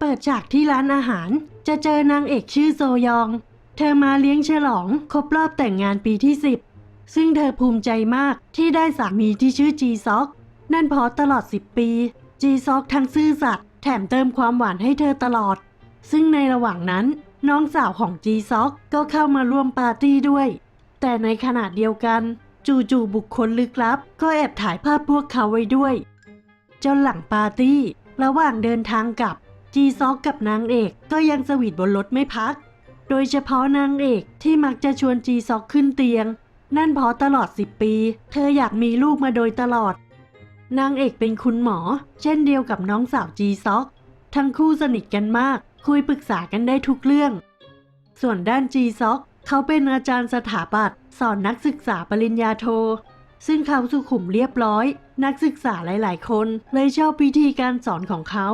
เปิดฉากที่ร้านอาหาร จะเจอนางเอกชื่อโซยอง เธอมาเลี้ยงฉลองครบรอบแต่งงานปีที่ 10 ซึ่งเธอภูมิใจมากที่ได้สามีที่ชื่อจีซอก นั่นเพราะตลอด 10 ปี จีซอกทั้งซื่อสัตย์แถมเติมความหวานให้เธอตลอด ซึ่งในระหว่างนั้นน้องสาวของจีซอกก็เข้ามาร่วมปาร์ตี้ด้วย แต่ในขณะเดียวกัน จู่ๆบุคคลลึกลับ ก็แอบถ่ายภาพพวกเขาไว้ด้วยจนหลังปาร์ตี้ ระหว่างเดินทางกลับ จีซอกกับนางเอกก็ยังสวีทบนรถไม่พัก โดยเฉพาะนางเอกที่มักจะชวนจีซอกขึ้นเตียง นั่นเพราะตลอด 10 ปี เธออยากมีลูกมาโดยตลอด นางเอกเป็นคุณหมอ เช่นเดียวกับน้องสาวจีซอก ทั้งคู่สนิทกันมาก คุยปรึกษากันได้ทุกเรื่อง ส่วนด้านจีซอกเขาเป็นอาจารย์สถาปัตย์สอนนักศึกษาปริญญาโท ซึ่งเขาสุขุมเรียบร้อย นักศึกษาหลาย ๆ คนเลยชอบวิธีการสอนของเขา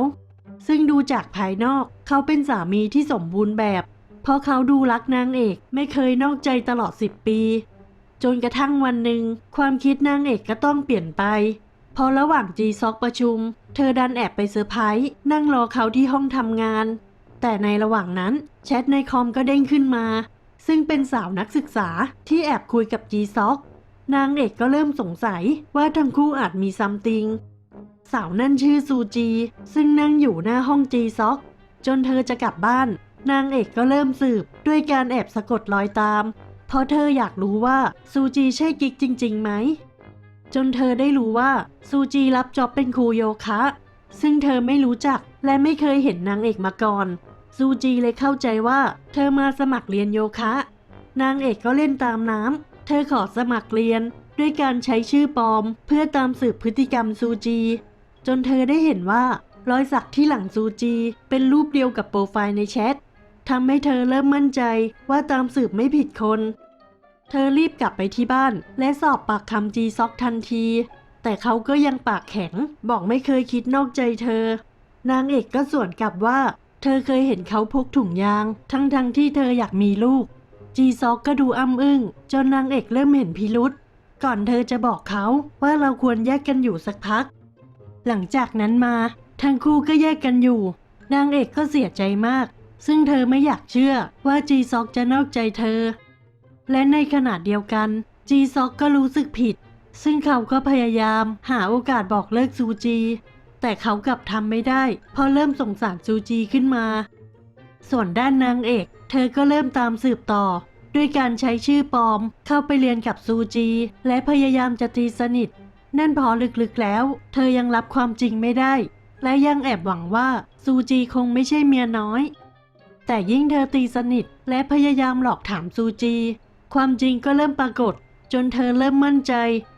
ซึ่งดูจากภายนอก เขาเป็นสามีที่สมบูรณ์แบบ เพราะเขาดูรักนางเอกไม่เคยนอกใจตลอด 10 ปี จนกระทั่งวันหนึ่ง ความคิดนางเอกก็ต้องเปลี่ยนไป พอระหว่างจีซอกประชุม เธอดันแอบไปเซอร์ไพรส์นั่งรอเขาที่ห้องทำงาน แต่ในระหว่างนั้นแชทในคอมก็เด้งขึ้นมา ซึ่งเป็นสาวนักศึกษาที่แอบคุยกับจีซอกนางเอกก็เริ่มสงสัยว่าทั้งคู่อาจมีซัมติง สาวนั่นชื่อซูจี ซึ่งนั่งอยู่หน้าห้องจีซอก จนเธอจะกลับบ้าน นางเอกก็เริ่มสืบด้วยการแอบสะกดรอยตาม เพราะเธออยากรู้ว่าซูจีใช่กิ๊กจริงๆไหม จนเธอได้รู้ว่าซูจีรับจ็อบเป็นครูโยคะ ซึ่งเธอไม่รู้จักและไม่เคยเห็นนางเอกมาก่อนซูจีเลยเข้าใจว่า เธอมาสมัครเรียนโยคะ นางเอกก็เล่นตามน้ำ เธอขอสมัครเรียนด้วยการใช้ชื่อปลอม เพื่อตามสืบพฤติกรรมซูจี จนเธอได้เห็นว่า รอยสักที่หลังซูจี เป็นรูปเดียวกับโปรไฟล์ในแชททำให้เธอเริ่มมั่นใจว่าตามสืบไม่ผิดคน เธอรีบกลับไปที่บ้าน และสอบปากคำจีซอกทันที แต่เขาก็ยังปากแข็ง บอกไม่เคยคิดนอกใจเธอ นางเอกก็สวนกลับว่า เธอเคยเห็นเขาพกถุงยาง ทั้งๆทที่เธออยากมีลูก จีซอกก็ดูอ้ำอึ้งจนนางเอกเริ่มเห็นพิรุษก่อนเธอจะบอกเขาว่าเราควรแยกกันอยู่สักพัก หลังจากนั้นมา ทั้งคู่ก็แยกกันอยู่ นางเอกก็เสียใจมาก ซึ่งเธอไม่อยากเชื่อว่าจีซอกจะนอกใจเธอ และในขณะเดียวกัน จีซอกก็รู้สึกผิด ซึ่งเขาก็พยายามหาโอกาสบอกเลิกซูจี แต่เขากลับทำไม่ได้เพราะเริ่มสงสารซูจีขึ้นมา ส่วนด้านนางเอก เธอก็เริ่มตามสืบต่อ ด้วยการใช้ชื่อปลอมเข้าไปเรียนกับซูจี และพยายามจะตีสนิท นั่นพอลึกๆแล้ว เธอยังรับความจริงไม่ได้ และยังแอบหวังว่าซูจีคงไม่ใช่เมียน้อย แต่ยิ่งเธอตีสนิทและพยายามหลอกถามซูจี ความจริงก็เริ่มปรากฏ จนเธอเริ่มมั่นใจ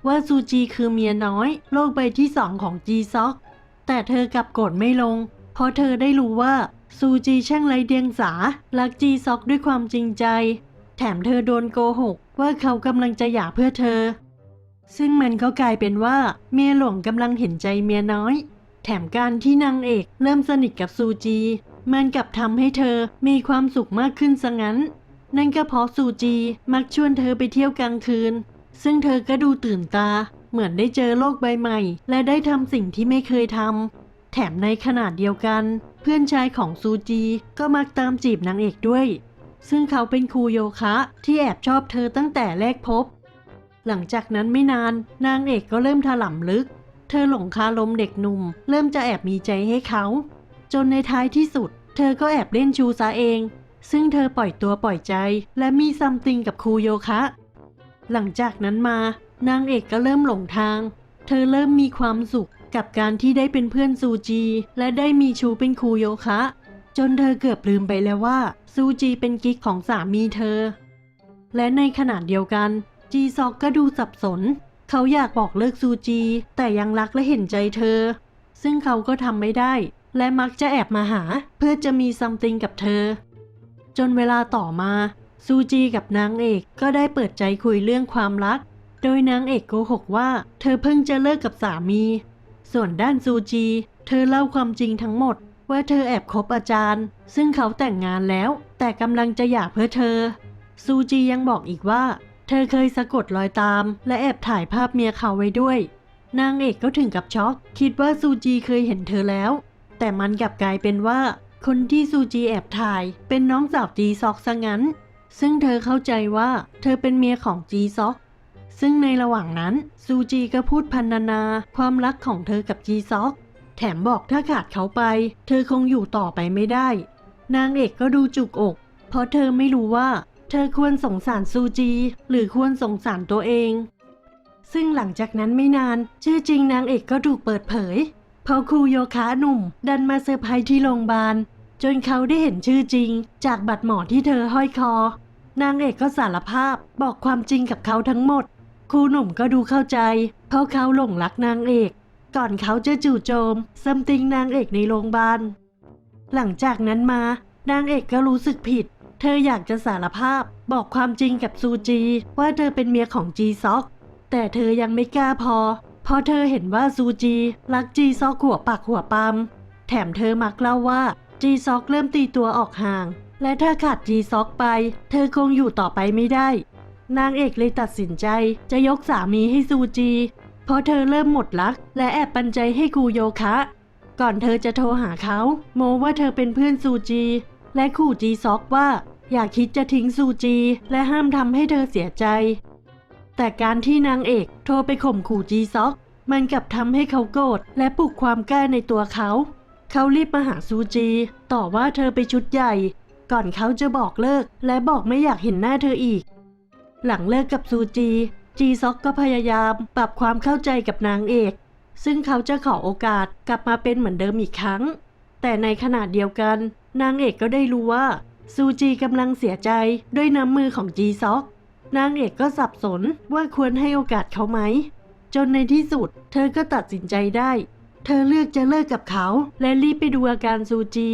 ว่าซูจีคือเมียน้อย โลกใบที่สองของจีซอก แต่เธอกลับโกรธไม่ลง เพราะเธอได้รู้ว่าซูจีช่างไรเดียงสารักจีซอกด้วยความจริงใจ แถมเธอโดนโกหกว่าเขากำลังจะหย่าเพื่อเธอ ซึ่งมันก็กลายเป็นว่าเมียหลวงกำลังเห็นใจเมียน้อย แถมการที่นางเอกเริ่มสนิทกับซูจี มันกลับทำให้เธอมีความสุขมากขึ้นซะงั้น นั่นก็เพราะซูจีมักชวนเธอไปเที่ยวกลางคืน ซึ่งเธอก็ดูตื่นตา เหมือนได้เจอโลกใบใหม่ และได้ทำสิ่งที่ไม่เคยทำแถมในขนาดเดียวกัน เพื่อนชายของซูจีก็มักตามจีบนางเอกด้วย ซึ่งเขาเป็นครูโยคะที่แอบชอบเธอตั้งแต่แรกพบ หลังจากนั้นไม่นาน นางเอกก็เริ่มถล่ำลึก เธอหลงคาลมเด็กหนุ่ม เริ่มจะแอบมีใจให้เขา จนในท้ายที่สุด เธอก็แอบเล่นชูซะเอง ซึ่งเธอปล่อยตัวปล่อยใจ และมีซัมติงกับครูโยคะ หลังจากนั้นมานางเอกก็เริ่มหลงทาง เธอเริ่มมีความสุขกับการที่ได้เป็นเพื่อนซูจี และได้มีชูเป็นครูโยคะ จนเธอเกือบลืมไปแล้วว่าซูจีเป็นกิ๊กของสามีเธอ และในขณะเดียวกัน จีซอกก็ดูสับสน เขาอยากบอกเลิกซูจี แต่ยังรักและเห็นใจเธอ ซึ่งเขาก็ทำไม่ได้ และมักจะแอบมาหา เพื่อจะมีซัมติงกับเธอ จนเวลาต่อมา ซูจีกับนางเอกก็ได้เปิดใจคุยเรื่องความรัก โดยนางเอกโกหกว่า เธอเพิ่งจะเลิกกับสามี ส่วนด้านซูจี เธอเล่าความจริงทั้งหมดว่าเธอแอบคบอาจารย์ ซึ่งเขาแต่งงานแล้ว แต่กำลังจะหย่าเพื่อเธอ ซูจียังบอกอีกว่า ธอเคยสะกดรอยตาม และแอบถ่ายภาพเมียเขาไว้ด้วย นางเอกก็ถึงกับช็อก คิดว่าซูจีเคยเห็นเธอแล้ว แต่มันกลับกลายเป็นว่า คนที่ซูจีแอบถ่าย เป็นน้องสาวจีซอกซะงั้น ซึ่งเธอเข้าใจว่า เธอเป็นเมียของจีซอก ซึ่งในระหว่างนั้นซูจีก็พูดพันนานาความรักของเธอกับจีซอก แถมบอกถ้าขาดเขาไป เธอคงอยู่ต่อไปไม่ได้ นางเอกก็ดูจุกอก เพราะเธอไม่รู้ว่า เธอควรสงสารซูจี หรือควรสงสารตัวเอง ซึ่งหลังจากนั้นไม่นาน ชื่อจริงนางเอกก็ถูกเปิดเผย เพราะครูโยคะหนุ่ม ดันมาเซอร์ไพรส์ที่โรงพยาบาล จนเขาได้เห็นชื่อจริง จากบัตรหมอที่เธอห้อยคอ นางเอกก็สารภาพบอกความจริงกับเขาทั้งหมด ครูหนุ่มก็ดูเข้าใจ เพราะเขาหลงรักนางเอก ก่อนเขาจะจู่โจมซัมติงนางเอกในโรงพยาบาลหลังจากนั้นมานางเอกก็รู้สึกผิด เธออยากจะสารภาพบอกความจริงกับซูจีว่าเธอเป็นเมียของจีซอก แต่เธอยังไม่กล้าพอ เพราะเธอเห็นว่าซูจีรักจีซอกหัวปักหัวปั๊มแถมเธอมักเล่าว่าจีซอกเริ่มตีตัวออกห่าง และถ้าขาดจีซอกไป เธอคงอยู่ต่อไปไม่ได้ นางเอกเลยตัดสินใจจะยกสามีให้ซูจี เพราะเธอเริ่มหมดรัก และแอบปันใจให้ครูโยคะ ก่อนเธอจะโทรหาเขา โมว่าเธอเป็นเพื่อนซูจี และขู่จีซอกว่า อย่าคิดจะทิ้งซูจี และห้ามทำให้เธอเสียใจ แต่การที่นางเอกโทรไปข่มขู่จีซอก มันกลับทำให้เขาโกรธและปลุกความกล้าในตัวเขา เขารีบมาหาซูจี ต่อว่าเธอไปชุดใหญ่ ก่อนเขาจะบอกเลิก และบอกไม่อยากเห็นหน้าเธออีก หลังเลิกกับซูจี จีซอกก็พยายามปรับความเข้าใจกับนางเอก ซึ่งเขาจะขอโอกาสกลับมาเป็นเหมือนเดิมอีกครั้ง แต่ในขณะเดียวกัน นางเอกก็ได้รู้ว่า ซูจีกำลังเสียใจด้วยน้ำมือของจีซอก นางเอกก็สับสนว่าควรให้โอกาสเขาไหม จนในที่สุด เธอก็ตัดสินใจได้ เธอเลือกจะเลิกกับเขา และรีบไปดูอาการซูจี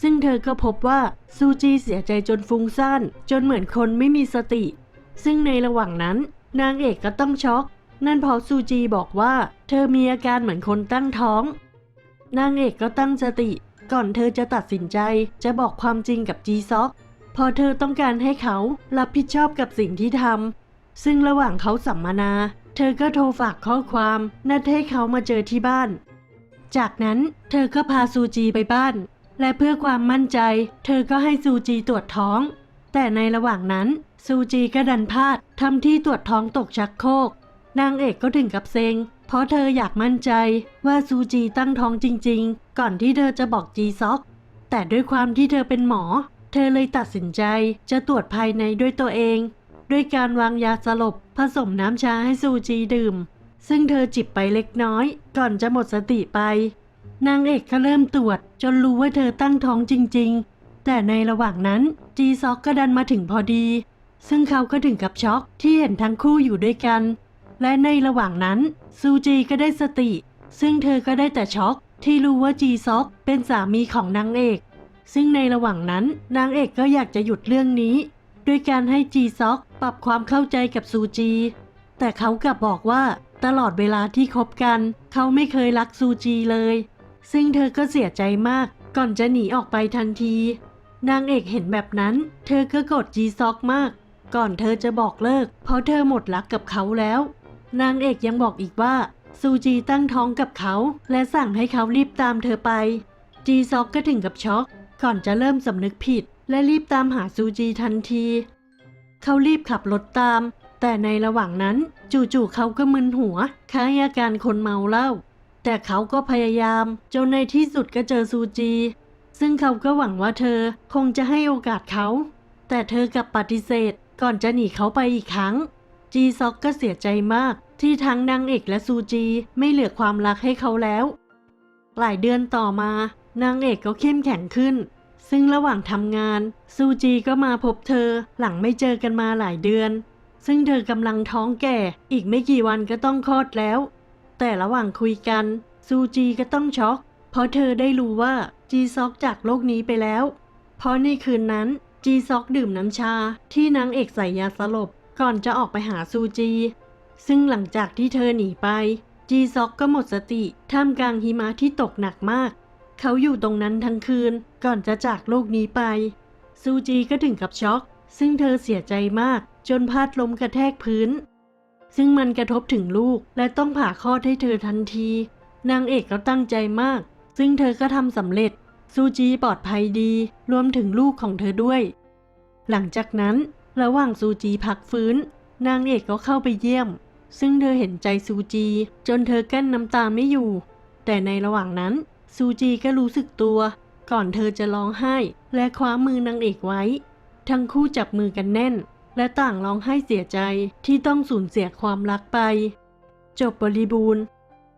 ซึ่งเธอก็พบว่าซูจีเสียใจจนฟุ้งซ่านจนเหมือนคนไม่มีสติ ซึ่งในระหว่างนั้น นางเอกก็ต้องช็อก นั่นเพราะซูจีบอกว่า เธอมีอาการเหมือนคนตั้งท้อง นางเอกก็ตั้งสติ ก่อนเธอจะตัดสินใจจะบอกความจริงกับจีซอกพอเธอต้องการให้เขารับผิดชอบกับสิ่งที่ทำซึ่งระหว่างเขาสัมมนา เธอก็โทรฝากข้อความนัดให้เขามาเจอที่บ้าน จากนั้นเธอก็พาซูจีไปบ้าน และเพื่อความมั่นใจ เธอก็ให้ซูจีตรวจท้อง แต่ในระหว่างนั้นซูจีก็ดันพลาดทำที่ตรวจท้องตกชักโครกนางเอกก็ถึงกับเซ็ง เพราะเธออยากมั่นใจว่าซูจีตั้งท้องจริงๆ ก่อนที่เธอจะบอกจีซอก แต่ด้วยความที่เธอเป็นหมอ เธอเลยตัดสินใจจะตรวจภายในด้วยตัวเอง ด้วยการวางยาสลบผสมน้ำชาให้ซูจีดื่ม ซึ่งเธอจิบไปเล็กน้อย ก่อนจะหมดสติไป นางเอกก็เริ่มตรวจ จนรู้ว่าเธอตั้งท้องจริง ๆ แต่ในระหว่างนั้นจีซอกก็ดันมาถึงพอดี ซึ่งเขาก็ถึงกับช็อกที่เห็นทั้งคู่อยู่ด้วยกัน และในระหว่างนั้นซูจีก็ได้สติ ซึ่งเธอก็ได้แต่ช็อกที่รู้ว่าจีซอกเป็นสามีของนางเอก ซึ่งในระหว่างนั้นนางเอกก็อยากจะหยุดเรื่องนี้ ด้วยการให้จีซอกปรับความเข้าใจกับซูจี แต่เขากลับบอกว่าตลอดเวลาที่คบกัน เขาไม่เคยรักซูจีเลย ซึ่งเธอก็เสียใจมากก่อนจะหนีออกไปทันที นางเอกเห็นแบบนั้น เธอก็โกรธจีซอกมาก ก่อนเธอจะบอกเลิก เพราะเธอหมดรักกับเขาแล้ว นางเอกยังบอกอีกว่าซูจีตั้งท้องกับเขา และสั่งให้เขารีบตามเธอไป จีซอกก็ถึงกับช็อกก่อนจะเริ่มสำนึกผิด และรีบตามหาซูจีทันที เขารีบขับรถตาม แต่ในระหว่างนั้น จู่ๆเขาก็มึนหัวคล้ายอาการคนเมาเหล้าแต่เขาก็พยายามจนในที่สุดก็เจอซูจี ซึ่งเขาก็หวังว่าเธอคงจะให้โอกาสเขา แต่เธอกลับปฏิเสธก่อนจะหนีเขาไปอีกครั้ง จีซอกก็เสียใจมาก ที่ทั้งนางเอกและซูจีไม่เหลือความรักให้เขาแล้ว หลายเดือนต่อมานางเอกก็เข้มแข็งขึ้น ซึ่งระหว่างทำงาน ซูจีก็มาพบเธอหลังไม่เจอกันมาหลายเดือน ซึ่งเธอกำลังท้องแก่ อีกไม่กี่วันก็ต้องคลอดแล้ว แต่ระหว่างคุยกัน ซูจีก็ต้องช็อก เพราะเธอได้รู้ว่าจีซอกจากโลกนี้ไปแล้ว เพราะในคืนนั้นจีซอกดื่มน้ำชาที่นางเอกใส่ยาสลบ ก่อนจะออกไปหาซูจี ซึ่งหลังจากที่เธอหนีไป จีซอกก็หมดสติท่ามกลางหิมะที่ตกหนักมาก เขาอยู่ตรงนั้นทั้งคืนก่อนจะจากโลกนี้ไป ซูจีก็ถึงกับช็อก ซึ่งเธอเสียใจมากจนพาดล้มกระแทกพื้น ซึ่งมันกระทบถึงลูกและต้องผ่าคลอดให้เธอทันที นางเอกก็ตั้งใจมาก ซึ่งเธอก็ทำสำเร็จซูจีปลอดภัยดี รวมถึงลูกของเธอด้วย หลังจากนั้น ระหว่างซูจีพักฟื้น นางเอกก็เข้าไปเยี่ยม ซึ่งเธอเห็นใจซูจี จนเธอกั้นน้ำตาไม่อยู่ แต่ในระหว่างนั้นซูจีก็รู้สึกตัว ก่อนเธอจะร้องไห้ และคว้ามือนางเอกไว้ ทั้งคู่จับมือกันแน่น และต่างร้องไห้เสียใจที่ต้องสูญเสียความรักไป จบบริบูรณ์